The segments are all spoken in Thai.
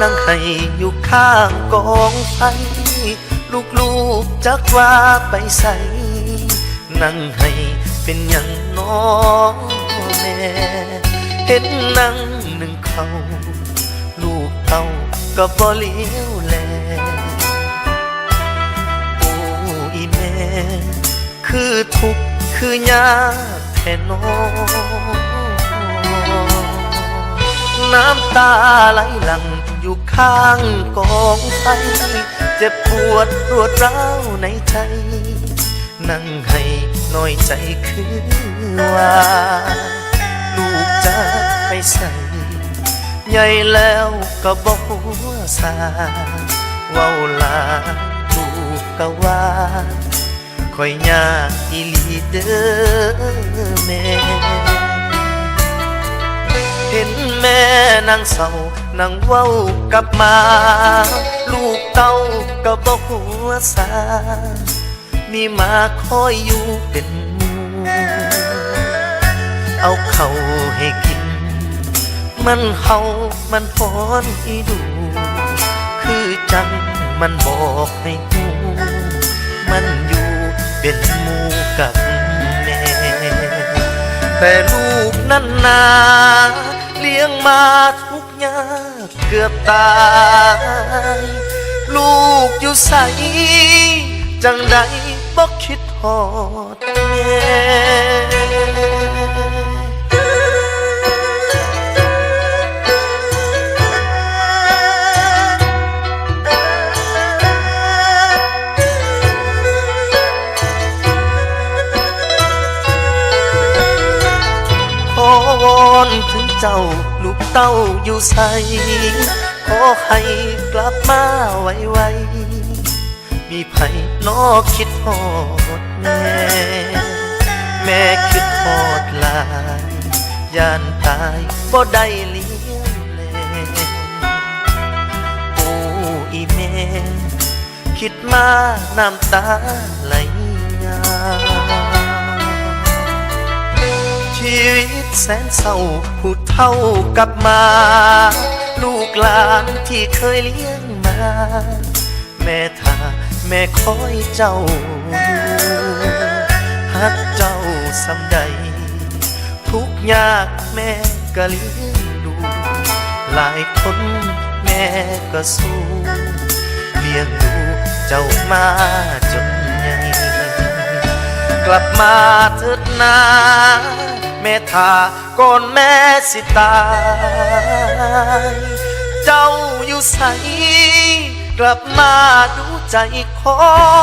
นั่งให้อยู่ข้างกองไฟ ลูกๆจักว่าไปใส่นั่งให้เป็นอย่างน้องแม่เห็นนั่งหนึ่งเขา ลูกเต้าก็บ่เลี้ยวแลโอ้อีแม่ คือทุกข์คือยากแท่น้อง น้ำตาไหลหลังอยู่ข้างกองไฟเจ็บปวดรวดร้าวในใจ นั่งให้น้อยใจคือว่า ลูกจะไปใส่ใหญ่แล้วก็บอกว่าสาเว้าลาลูกก็ว่าคอยยาอีลีเด้อแม่ นางเศร้านางเว้ากับมา ลูกเต้าก็บอกหัวสา มีมาคอยอยู่เป็นมูเอาเขาให้กิน มันเฮามันพอนอีดู คือจังมันบอกให้หูมันอยู่เป็นมูกับแม่แต่ลูกนั้นนา ลี้ยงมาทุกยากเกือบตาย ลูกอยู่ใส จังใดบอกคิดหอดแม่ เต้าอยู่ใสขอให้กลับมาไวๆมีไผ่นอคิดหอดแม่แม่คิดหอดหลายยานตายบ่ได้เลี้ยงแลโอ้อีแม่คิดมาน้ำตาไหลยา ชีวิตแสนเศร้าผู้เท่ากับมา ลูกหลานที่เคยเลี้ยงมา แม่ท่าแม่คอยเจ้าอยู่ฮักเจ้าสำใด ทุกยากแม่ก็เลี้ยงดู หลายคนแม่ก็สู้เลี้ยงดูเจ้ามาจนใหญ่กลับมาเถิดนา ม่ทาก่อนแม่สิตาย เจ้าอยู่ใส กลับมาดูใจขอ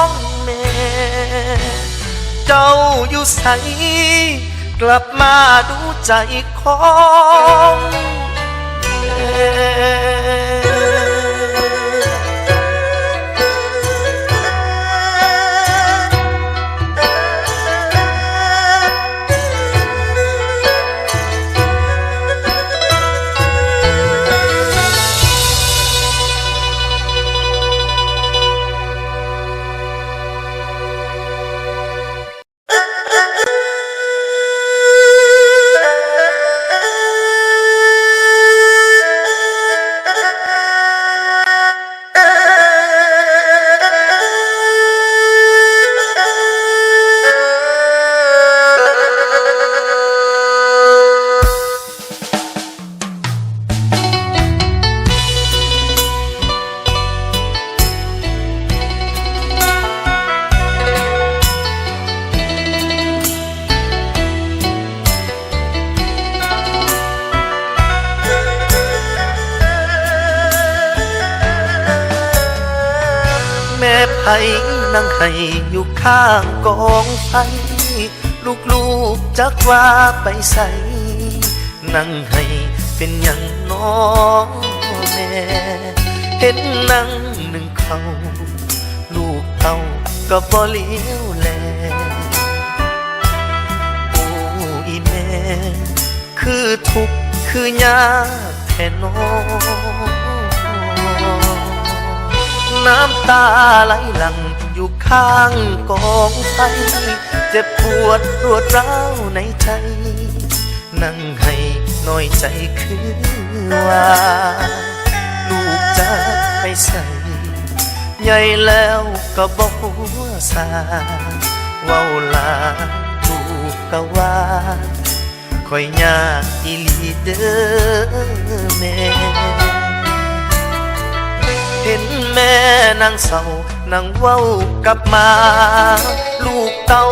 งแม่ เจ้าอยู่ใส กลับมาดูใจของ ไผ่นั่งให้อยู่ข้างกองไฟ ลูกๆจักว่าไปใส่นั่งให้เป็นอย่างน้องแม่ เห็นนั่งหนึ่งเขา ลูกเต้าก็บ่เลี้ยวแลโอ้อีแม่ คือทุกข์คือยากแท่น้อง น้ำตาไหลหลังอยู่ข้างกองไฟ เจ็บปวดรวดร้าวในใจ นั่งให้น้อยใจคือว่า ลูกจะไปใส่ใหญ่แล้วก็บอกหัวสาเว้าลาถูกกะว่าคอยยากอีหลีเด้อแม่ แม่นางเศร้านางเว้ากลับมา ลูกเต้า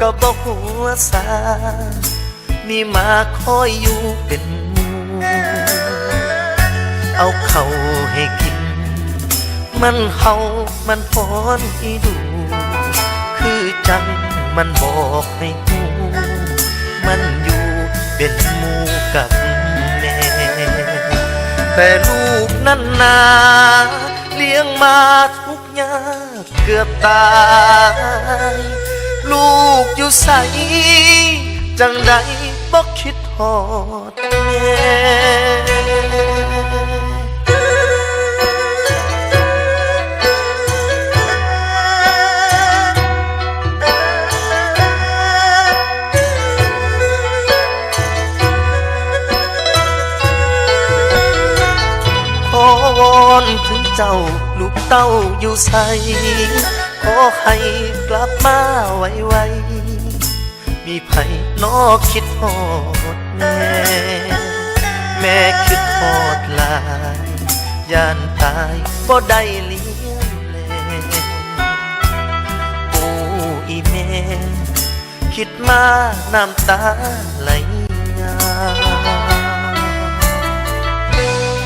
ก็บอกหัวสา มีมาคอยอยู่เป็นมูเอาเขาให้กิน มันเฮามันพอนอีดู คือจังมันบอกให้หูมันอยู่เป็นมูกับแม่แต่ลูกนั้นนา เลี้ยงมาทุกยากเกือบตาย ลูกอยู่ใส จังใดบอกคิดหอดแม่ เจ้าลูกเต้าอยู่ใสขอให้กลับมาไวๆมีไผนอคิดฮอดแม่ แม่คิดฮอดลายย่านตายบ่ได้เลี้ยงแลโอ้อีแม่ คิดมาน้ำตาไหลยา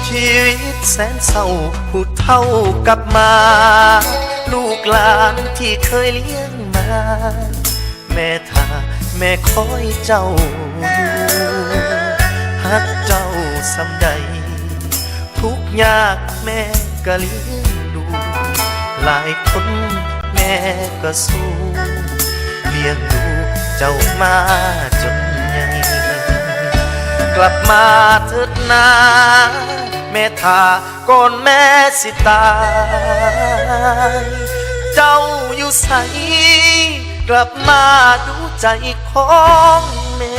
ชีวิตแสนเศร้าผู้เท่ากับมา ลูกหลานที่เคยเลี้ยงมา แม่ทาแม่คอยเจ้าอยู่ฮักเจ้าสำใด ทุกยากแม่ก็เลี้ยงดู หลายคนแม่ก็สู้เลี้ยงดูเจ้ามาจนใหญ่กลับมาเถิดนา แม่ทาก่อนแม่สิตาย เจ้าอยู่ใสกลับมาดูใจของแม่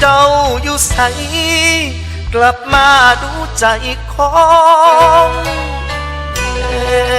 เจ้าอยู่ใสกลับมาดูใจของแม่